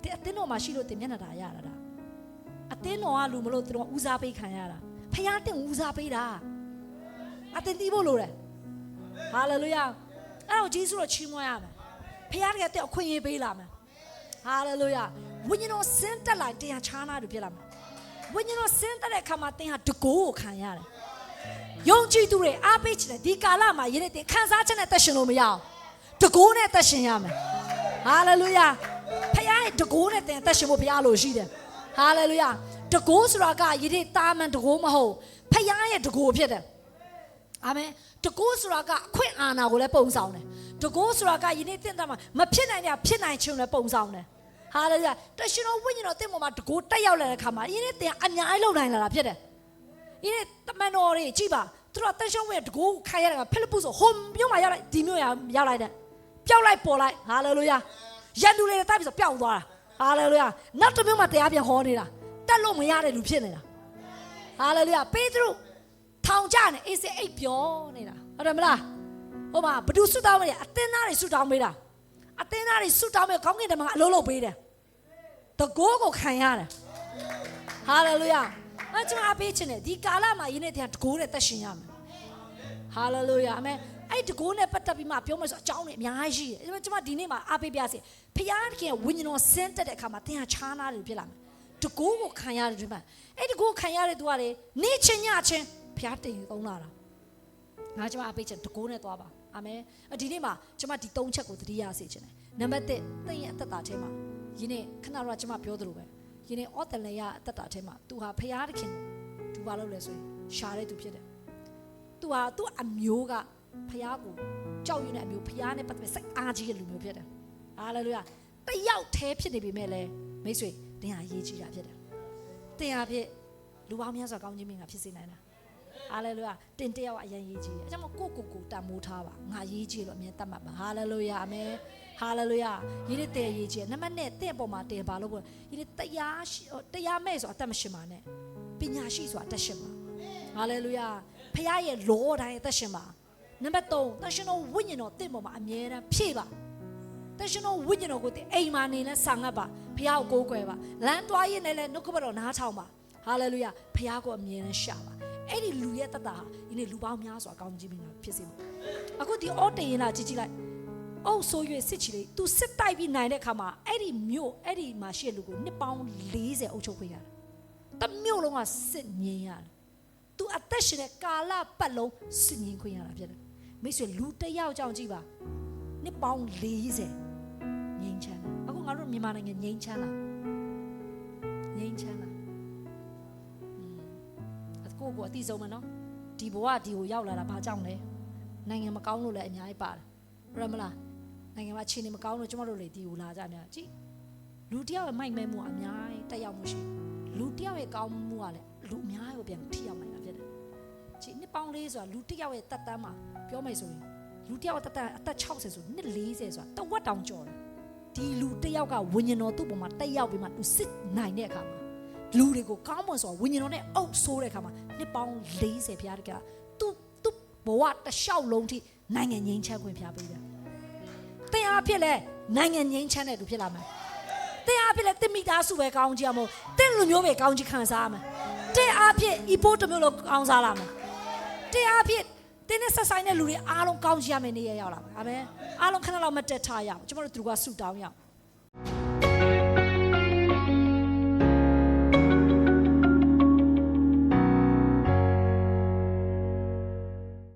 Speaker 1: ဒီအတင်းတော်မှာရှိလို့တင်မျက်နှာတာရတာဒါအတင်းတော်ကလူမလို့သူတို့ဦးစားပေးခံရတာဖခင်တင်ဦးစားပေးတာအတင်းတီးဖို့လိုတယ်ဟာလေလုယာအဲ့တော့ဂျေစုတော်ချီးမွမ်းရမယ်ဖခင်တကယ်တဲ့အခွင့်အရေးပေးလာမယ်ဟာလေလုယာဝိညာဉ်တော်ဆင်းတက်လာရင်တရားချားနာတူဖြစ်လာမယ်ဝိညာဉ်တော်ဆင်းတက်တဲ့အခါမှာတင်ဟာတကိုးကိုခံရတယ်ယုံကြည်သူတွေအားပေးချင်တယ်ဒီကာလမှာယနေ့တင်ခံစားချက်နဲ့သက်ရှင်လို့မရအောင်တကိုးနဲ့သက်ရှင်ရမယ်ဟာလေလုယာဖခင်ရဲ့ တကိုးနဲ့တင်သက်ရှင်ဖို့ဘုရားလိုရှိတယ်ဟာလေလုယာတကိုးဆိုတာကယနေ့တာမန်တကိုးမဟုတ်ဖခင်ရဲ့တကိုးဖြစ်တယ်အာမင်တကိုးဆိုတာကအခွင့်အာဏာကိုလည်းပုံဆောင်တယ်တကိုးဆိုတာကယနေ့တင့်တာမှာမဖြစ်နိုင်တဲ့ဖြစ်နိုင်ခြင်းကိုလည်းပုံဆောင်တယ်ဟာလေလုယာတရှင်တော်ဝိညာဉ်တော်တင့်ပေါ်မှာတကိုးတက်ရောက်လာတဲ့အခါမှာယနေ့တင်အများကြီးလုံနိုင်လာတာဖြစ်တယ်ဒီနေ့တမန်တော်တွေကြည်ပါသူတို့ကတန်ရှုံးဝင်တကူခိုင်းရတာကဖိလိပ္ပုဆိုဟိုမြို့မှာရောက်လိုက်ဒီမြို့ရရောက်လိုက်တဲ့ပျောက်လိုက်ပေါ်လိုက်ဟာလေလုယာ ရန်သူတွေတိုက်ပြီးဆိုပျောက်သွားတာဟာလေလုယာနောက်တစ်မြို့မှာတရားပြန်ဟောနေတာတက်လို့မရတဲ့လူဖြစ်နေတာဟာလေလုယာပေတရုထောင်ကြနေအေးစေအိပ်ပြောနေတာဟုတ်တယ်မလားဟိုမှာဘသူဆွတောင်းမလဲအတင်းသားတွေဆွတောင်းပေးတာအတင်းသားတွေဆွတောင်းပေးခေါင်းကင်တမန်ကအလုံးလုံးပေးတယ်တကိုးကိုခံရတယ်ဟာလေလုယာအကျွန်မအပေးချင်တယ်ဒီကာလမှာယင်းနေ့တည်းတကိုးနဲ့သက်ရှင်ရမယ်ဟာလေလုယာအမေ အဲ့တကိုးနဲ့ပတ်သက်ပြီးမှပြောမယ်ဆိုအကြောင်းတွေအများကြီးရှိတယ်ကျွန်မဒီနေ့မှာအားပေးပြစေဖခင်တခင်ဝိညာဉ်တော်ဆင်းတက်တဲ့အခါမှာသင်ဟာခြားနာတယ်ဖြစ်လာမယ်တကိုးကိုခံရတယ်ဒီမှာအဲ့တကိုးခံရတဲ့သူကလေနေချင်းညချင်းဖခင်တင်သုံးလာတာငါကျွန်မအပေးချင်တကိုးနဲ့သွားပါအာမင်အဒီနေ့မှာကျွန်မဒီ၃ချက်ကိုသတိရစေချင်တယ်နံပါတ်1သင်ရဲ့အသက်တာထဲမှာယင်းနေ့ခဏတော့ကျွန်မပြောသလိုပဲယနေ့အော်တန်လေရအသက်တာထဲမှာ तू ဟာဖျားတခင်သူဘာလုပ်လဲဆိုရင်ရှာတဲ့သူဖြစ်တယ်။ तू ဟာသူ့အမျိုးက ဖျားကိုကြောက်ရွံ့တဲ့အမျိုးဖျားနဲ့ပတ်သက်ပြီးစိတ်အားကြီးတဲ့လူမျိုးဖြစ်တယ်။ဟာလေလုယာ။တယောက်တည်းဖြစ်နေပေမဲ့လည်းမိတ်ဆွေတင်ဟာရေးကြီးတာဖြစ်တယ်။တင်ဟာဖြစ်လူပေါင်းများစွာကောင်းခြင်းမင်္ဂလာဖြစ်စေနိုင်တာ။ဟာလေလုယာတင်တယောက်အရင်ရေးကြီးတယ်။အဲကြောင့်မို့ကိုကိုကိုတန်မိုးထားပါ။ငါရေးကြီးလို့အမြဲတတ်မှတ်ပါ။ဟာလေလုယာအာမင်။ဟာလေလုယာရေးတဲ့တဲ့ရေးကြီးတယ်။နံပါတ်1တဲ့အပေါ်မှာတင်ပါလို့ပြောရေးတဲ့တရားရှိတရားမဲ့ဆိုအသက်မရှင်ပါနဲ့။ပညာရှိဆိုအသက်ရှင်ပါ။ဟာလေလုယာဖခင်ရဲ့လောတိုင်းအသက်ရှင်ပါ။ နံပါတ်3တန်ရှင်တော်ဝိညာဉ်တော်တင့်ပေါ်မှာအမြဲတမ်းဖြည့်ပါ။တန်ရှင်တော်ဝိညာဉ်တော်ကိုတင်အိမ်မှာနေလဲဆာငတ်ပါ။ဖခင်ကိုကိုးကွယ်ပါ။လမ်းသွားရင်လည်းနှုတ်ကပတ်တော်နားထောင်ပါ။ဟာလေလုယာဖခင်ကိုအမြဲတမ်းရှာပါ။အဲ့ဒီလူရဲ့တတ်တာဟာဒီနေ့လူပေါင်းများစွာကောင်းခြင်းမင်္ဂလာဖြစ်စေပါ။အခုဒီအော်တင်ရင်လာကြည့်ကြည့်လိုက်။အုပ်ဆို၍စစ်ချီလေး तू စစ်တိုက်ပြီးနိုင်တဲ့ခါမှာအဲ့ဒီမြို့အဲ့ဒီမှာရှိတဲ့လူကိုနှစ်ပေါင်း40အုပ်ချုပ်ခွင့်ရတယ်။တစ်မြို့လုံးကစစ်ငင်းရတယ်။ तू အသက်ရှင်တဲ့ကာလပတ်လုံးစစ်ငင်းခွင့်ရတာဖြစ်တယ်။ မိတ်ဆွေလူတစ်ယောက်ကြောင့်ကြည့်ပါ။နှစ်ပေါင်း40ငြိမ်းချမ်းတယ်။အခုငါတို့မြန်မာနိုင်ငံငြိမ်းချမ်းလား။ငြိမ်းချမ်းလား။အခုကိုအတိဆုံးမနော်။ဒီဘဝဒီကိုရောက်လာတာဘာကြောင့်လဲ။နိုင်ငံမကောင်းလို့လည်းအများကြီးပါတယ်။ဟုတ်တယ်မလား။နိုင်ငံမှာအခြေအနေမကောင်းလို့ကျမတို့တွေဒီကိုလာကြနေတာကြည့်။လူတစ်ယောက်ရဲ့မိုက်မဲမှုအများကြီးတက်ရောက်မှုရှိတယ်။လူတစ်ယောက်ရဲ့ကောင်းမှုကလည်းလူအများကြီးကိုပြန်ထိရောက်နိုင်တာဖြစ်တယ်။ကြည့်နှစ်ပေါင်းလေးဆိုတာလူတစ်ယောက်ရဲ့တက်တန်းမှာ ပြောမယ်ဆိုရင်လူတစ်ယောက်တက်တန်းအသက်60ဆိုနှစ်40ဆိုတာတဝက်တောင်ကျော်တယ်။ဒီလူတစ်ယောက်ကဝิญဉ်တော်သူ့ပေါ်မှာတက်ရောက်ပြီးမှသူစစ်နိုင်တဲ့အခါမှာလူတွေကိုကောင်းမွန်စွာဝิญဉ်တော်နဲ့အုပ်ဆိုးတဲ့အခါမှာနှစ်ပေါင်း40ဖျားတကသူသူဘဝတစ်လျှောက်လုံးထိနိုင်ငံငြိမ်းချမ်းခွင့်ဖျားပေးတယ်။တင်အားဖြစ်လဲနိုင်ငံငြိမ်းချမ်းတဲ့သူဖြစ်လာမယ်။တင်အားဖြစ်လဲတင်မိသားစုပဲကောင်းကြည့်ရမို့တင်လူမျိုးပဲကောင်းကြည့်ခံစားရမယ်။တင်အားဖြစ်ဤဖို့တစ်မျိုးလုံးကောင်းစားလာမယ်။တင်အားဖြစ် တင်းနဲ့ဆက်ဆိုင်တဲ့လူတွေအားလုံးကောင်းကြည့်ရမယ်နေရရောက်လာမယ်။အာမင်။အားလုံးခဏလောက်မတက်ထားရအောင်။ကျွန်တော်တို့သူကဆူတောင်းရအောင်